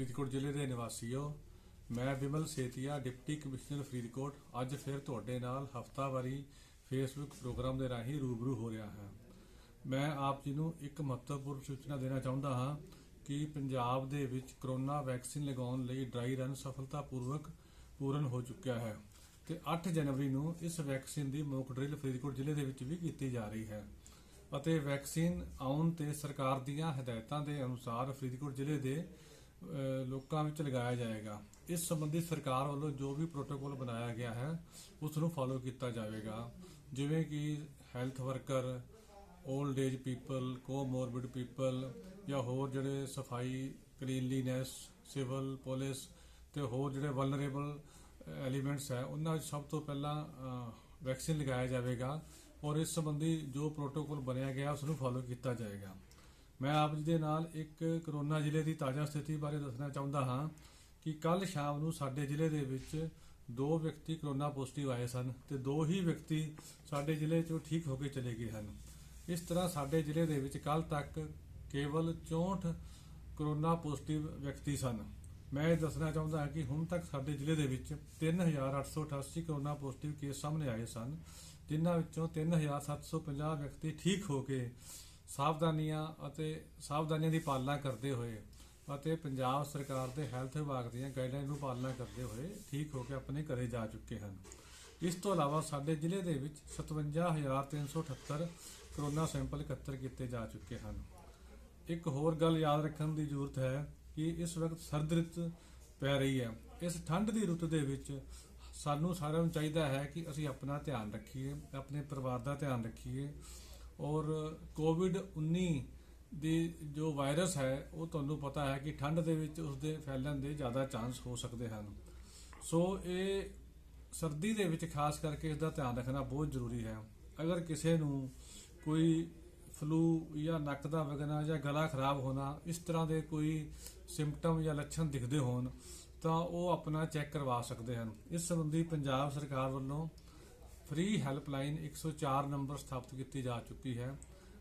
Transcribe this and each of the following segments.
ਫਰੀਦਕੋਟ ਜ਼ਿਲ੍ਹੇ ਦੇ ਨਿਵਾਸੀਓ, ਮੈਂ ਵਿਮਲ ਸੇਤੀਆ, ਡਿਪਟੀ ਕਮਿਸ਼ਨਰ ਫਰੀਦਕੋਟ। ਅੱਜ ਫਿਰ ਤੁਹਾਡੇ ਨਾਲ ਹਫਤਾਵਾਰੀ ਫੇਸਬੁੱਕ ਪ੍ਰੋਗਰਾਮ ਦੇ ਰਾਹੀਂ ਰੂਬਰੂ ਹੋ ਰਿਹਾ ਹਾਂ। ਮੈਂ ਆਪ ਜੀ ਨੂੰ ਇੱਕ ਮਹੱਤਵਪੂਰਨ ਸੂਚਨਾ ਦੇਣਾ ਚਾਹੁੰਦਾ ਹਾਂ ਕਿ ਪੰਜਾਬ ਦੇ ਵਿੱਚ ਕਰੋਨਾ ਵੈਕਸੀਨ ਲਗਾਉਣ ਲਈ ਡਰਾਈ ਰਨ ਸਫਲਤਾਪੂਰਵਕ ਪੂਰਨ ਹੋ ਚੁੱਕਿਆ ਹੈ ਤੇ 8 ਜਨਵਰੀ ਨੂੰ ਇਸ ਵੈਕਸੀਨ ਦੀ ਮੌਕ ਡਰਿਲ ਫਰੀਦਕੋਟ ਜ਼ਿਲ੍ਹੇ ਦੇ ਵਿੱਚ ਵੀ ਕੀਤੀ ਜਾ ਰਹੀ ਹੈ ਅਤੇ ਵੈਕਸੀਨ ਆਉਣ ਤੇ ਸਰਕਾਰ ਦੀਆਂ ਹਦਾਇਤਾਂ ਦੇ ਅਨੁਸਾਰ ਫਰੀਦਕੋਟ ਜ਼ਿਲ੍ਹੇ ਦੇ ਲੋਕਾਂ ਵਿੱਚ ਲਗਾਇਆ ਜਾਏਗਾ। ਇਸ ਸੰਬੰਧੀ ਸਰਕਾਰ ਵੱਲੋਂ ਜੋ ਵੀ ਪ੍ਰੋਟੋਕੋਲ ਬਣਾਇਆ ਗਿਆ ਹੈ ਉਸ ਨੂੰ ਫਾਲੋ ਕੀਤਾ ਜਾਵੇਗਾ। ਜਿਵੇਂ ਕਿ health worker old age people comorbid people ਜਾਂ ਹੋਰ ਜਿਹੜੇ ਸਫ਼ਾਈ ਕਲੀਨਲੀਨੈਸ ਸਿਵਲ ਪੁਲਿਸ ਤੇ ਹੋਰ ਜਿਹੜੇ ਵਲਨਰੇਬਲ ਐਲੀਮੈਂਟਸ ਹੈ, ਉਹਨਾਂ ਵਿੱਚ ਸਭ ਤੋਂ ਪਹਿਲਾਂ ਵੈਕਸੀਨ ਲਗਾਇਆ ਜਾਵੇਗਾ ਔਰ ਇਸ ਸੰਬੰਧੀ ਜੋ ਪ੍ਰੋਟੋਕੋਲ ਬਣਿਆ ਗਿਆ ਉਸ ਨੂੰ ਫਾਲੋ ਕੀਤਾ ਜਾਏਗਾ। ਮੈਂ ਆਪ ਜੀ ਦੇ ਨਾਲ ਇੱਕ ਕਰੋਨਾ ਜ਼ਿਲ੍ਹੇ ਦੀ ਤਾਜ਼ਾ ਸਥਿਤੀ ਬਾਰੇ ਦੱਸਣਾ ਚਾਹੁੰਦਾ ਹਾਂ ਕਿ ਕੱਲ ਸ਼ਾਮ ਨੂੰ ਸਾਡੇ ਜ਼ਿਲ੍ਹੇ ਦੇ ਵਿੱਚ ਦੋ ਵਿਅਕਤੀ ਕਰੋਨਾ ਪੋਜ਼ਿਟਿਵ ਆਏ ਸਨ ਤੇ ਦੋ ਹੀ ਵਿਅਕਤੀ ਸਾਡੇ ਜ਼ਿਲ੍ਹੇ ਚੋਂ ਠੀਕ ਹੋ ਕੇ ਚਲੇ ਗਏ ਹਨ। ਇਸ ਤਰ੍ਹਾਂ ਸਾਡੇ ਜ਼ਿਲ੍ਹੇ ਦੇ ਵਿੱਚ ਕੱਲ ਤੱਕ ਕੇਵਲ 64 ਕਰੋਨਾ ਪੋਜ਼ਿਟਿਵ ਵਿਅਕਤੀ ਸਨ। ਮੈਂ ਇਹ ਦੱਸਣਾ ਚਾਹੁੰਦਾ ਹਾਂ ਕਿ ਹੁਣ ਤੱਕ ਸਾਡੇ ਜ਼ਿਲ੍ਹੇ ਦੇ ਵਿੱਚ 3888 ਕਰੋਨਾ ਪੋਜ਼ਿਟਿਵ ਕੇਸ ਸਾਹਮਣੇ ਆਏ ਸਨ, ਜਿਨ੍ਹਾਂ ਵਿੱਚੋਂ 3750 ਵਿਅਕਤੀ ਠੀਕ ਹੋ ਕੇ ਸਾਵਧਾਨੀਆਂ ਅਤੇ ਸਾਵਧਾਨੀਆਂ ਦੀ ਪਾਲਣਾ ਕਰਦੇ ਹੋਏ ਅਤੇ ਪੰਜਾਬ ਸਰਕਾਰ ਦੇ ਹੈਲਥ ਵਿਭਾਗ ਦੀਆਂ ਗਾਈਡਲਾਈਨ ਨੂੰ ਪਾਲਣਾ ਕਰਦੇ ਹੋਏ ਠੀਕ ਹੋ ਕੇ ਆਪਣੇ ਘਰੇ ਜਾ ਚੁੱਕੇ ਹਨ। ਇਸ ਤੋਂ ਇਲਾਵਾ ਸਾਡੇ ਜ਼ਿਲ੍ਹੇ ਦੇ ਵਿੱਚ 57378 ਕਰੋਨਾ ਸੈਂਪਲ ਇਕੱਤਰ ਕੀਤੇ ਜਾ ਚੁੱਕੇ ਹਨ। ਇੱਕ ਹੋਰ ਗੱਲ ਯਾਦ ਰੱਖਣ ਦੀ ਜ਼ਰੂਰਤ ਹੈ ਕਿ ਇਸ ਵਕਤ ਸਰਦ ਰੁੱਤ ਪੈ ਰਹੀ ਹੈ। ਇਸ ਠੰਡ ਦੀ ਰੁੱਤ ਦੇ ਵਿੱਚ ਸਾਨੂੰ ਸਾਰਿਆਂ ਨੂੰ ਚਾਹੀਦਾ ਹੈ ਕਿ ਅਸੀਂ ਆਪਣਾ ਧਿਆਨ ਰੱਖੀਏ, ਆਪਣੇ ਪਰਿਵਾਰ ਦਾ ਧਿਆਨ ਰੱਖੀਏ ਔਰ ਕੋਵਿਡ 19 ਦੀ ਜੋ ਵਾਇਰਸ ਹੈ, ਉਹ ਤੁਹਾਨੂੰ ਪਤਾ ਹੈ ਕਿ ਠੰਡ ਦੇ ਵਿੱਚ ਉਸ ਦੇ ਫੈਲਣ ਦੇ ਜ਼ਿਆਦਾ ਚਾਂਸ ਹੋ ਸਕਦੇ ਹਨ। ਸੋ ਇਹ ਸਰਦੀ ਦੇ ਵਿੱਚ ਖਾਸ ਕਰਕੇ ਇਸ ਦਾ ਧਿਆਨ ਰੱਖਣਾ ਬਹੁਤ ਜ਼ਰੂਰੀ ਹੈ। ਅਗਰ ਕਿਸੇ ਨੂੰ ਕੋਈ ਫਲੂ ਜਾਂ ਨੱਕ ਦਾ ਵਗਣਾ ਜਾਂ ਗਲਾ ਖਰਾਬ ਹੋਣਾ, ਇਸ ਤਰ੍ਹਾਂ ਦੇ ਕੋਈ ਸਿੰਪਟਮ ਜਾਂ ਲੱਛਣ ਦਿਖਦੇ ਹੋਣ, ਤਾਂ ਉਹ ਆਪਣਾ ਚੈੱਕ ਕਰਵਾ ਸਕਦੇ ਹਨ। ਇਸ ਸੰਬੰਧੀ ਪੰਜਾਬ ਸਰਕਾਰ ਵੱਲੋਂ ਫ੍ਰੀ ਹੈਲਪਲਾਈਨ 104 ਨੰਬਰ ਸਥਾਪਿਤ ਕੀਤੀ ਜਾ ਚੁੱਕੀ ਹੈ।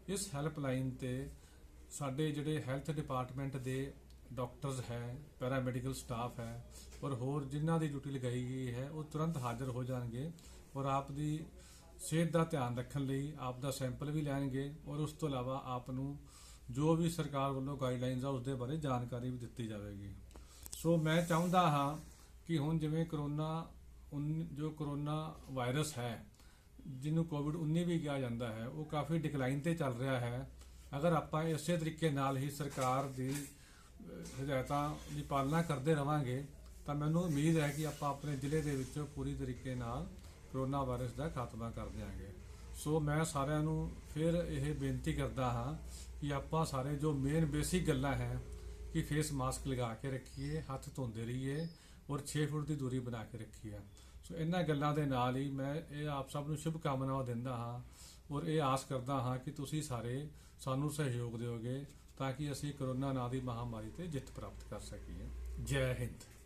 ਇਸ ਹੈਲਪਲਾਈਨ ਤੇ ਸਾਡੇ ਜਿਹੜੇ ਹੈਲਥ ਡਿਪਾਰਟਮੈਂਟ ਦੇ ਡਾਕਟਰਸ ਹੈ, ਪੈਰਾਮੈਡੀਕਲ ਸਟਾਫ ਹੈ ਔਰ ਹੋਰ ਜਿਨ੍ਹਾਂ ਦੀ ਡਿਊਟੀ ਲਗਾਈ ਗਈ ਹੈ, ਉਹ ਤੁਰੰਤ ਹਾਜ਼ਰ ਹੋ ਜਾਣਗੇ ਔਰ ਆਪ ਦੀ ਸਿਹਤ ਦਾ ਧਿਆਨ ਰੱਖਣ ਲਈ ਆਪ ਦਾ ਸੈਂਪਲ ਵੀ ਲੈਣਗੇ ਔਰ ਉਸ ਤੋਂ ਇਲਾਵਾ ਆਪ ਨੂੰ ਜੋ ਵੀ ਸਰਕਾਰ ਵੱਲੋਂ ਗਾਈਡਲਾਈਨਸ ਆ ਉਸ ਦੇ ਬਾਰੇ ਜਾਣਕਾਰੀ ਵੀ ਦਿੱਤੀ ਜਾਵੇਗੀ। ਸੋ ਮੈਂ ਚਾਹੁੰਦਾ ਹਾਂ ਕਿ ਹੁਣ ਜਿਵੇਂ ਕਰੋਨਾ ਉਨ- ਜੋ ਕਰੋਨਾ ਵਾਇਰਸ ਹੈ, ਜਿਹਨੂੰ ਕੋਵਿਡ 19 ਵੀ ਕਿਹਾ ਜਾਂਦਾ ਹੈ, ਉਹ ਕਾਫੀ ਡਿਕਲਾਈਨ ਤੇ ਚੱਲ ਰਿਹਾ ਹੈ। ਅਗਰ ਆਪਾਂ ਇਸੇ ਤਰੀਕੇ ਨਾਲ ਹੀ ਸਰਕਾਰ ਦੀ ਹਦਾਇਤਾਂ ਦੀ ਪਾਲਣਾ ਕਰਦੇ ਰਵਾਂਗੇ, ਤਾਂ ਮੈਨੂੰ ਉਮੀਦ ਹੈ ਕਿ ਆਪਾਂ ਆਪਣੇ ਜ਼ਿਲ੍ਹੇ ਦੇ ਵਿੱਚੋਂ ਪੂਰੀ ਤਰੀਕੇ ਨਾਲ ਕਰੋਨਾ ਵਾਇਰਸ ਦਾ ਖਾਤਮਾ ਕਰ ਦਿਆਂਗੇ। ਸੋ ਮੈਂ ਸਾਰਿਆਂ ਨੂੰ ਫਿਰ ਇਹ ਬੇਨਤੀ ਕਰਦਾ ਹਾਂ ਕਿ ਆਪਾਂ ਸਾਰੇ ਜੋ ਮੇਨ ਬੇਸਿਕ ਗੱਲਾਂ ਹੈ, ਕਿ ਫੇਸ ਮਾਸਕ ਲਗਾ ਕੇ ਰੱਖੀਏ, ਹੱਥ ਧੋਂਦੇ ਰਹੀਏ ਔਰ 6 ਫੁੱਟ ਦੀ ਦੂਰੀ ਬਣਾ ਕੇ ਰੱਖੀ ਰੱਖੀਏ ਸੋ ਇਹਨਾਂ ਗੱਲਾਂ ਦੇ ਨਾਲ ਹੀ ਮੈਂ ਇਹ ਆਪ ਸਭ ਨੂੰ ਸ਼ੁਭ ਕਾਮਨਾਵਾਂ ਦਿੰਦਾ ਹਾਂ ਔਰ ਇਹ ਆਸ ਕਰਦਾ ਹਾਂ ਕਿ ਤੁਸੀਂ ਸਾਰੇ ਸਾਨੂੰ ਸਹਿਯੋਗ ਦਿਓਗੇ ਤਾਂ ਕਿ ਅਸੀਂ ਕਰੋਨਾ ਨਾਂ ਦੀ ਮਹਾਮਾਰੀ ਤੇ ਜਿੱਤ ਪ੍ਰਾਪਤ ਕਰ ਸਕੀਏ। ਜੈ ਹਿੰਦ।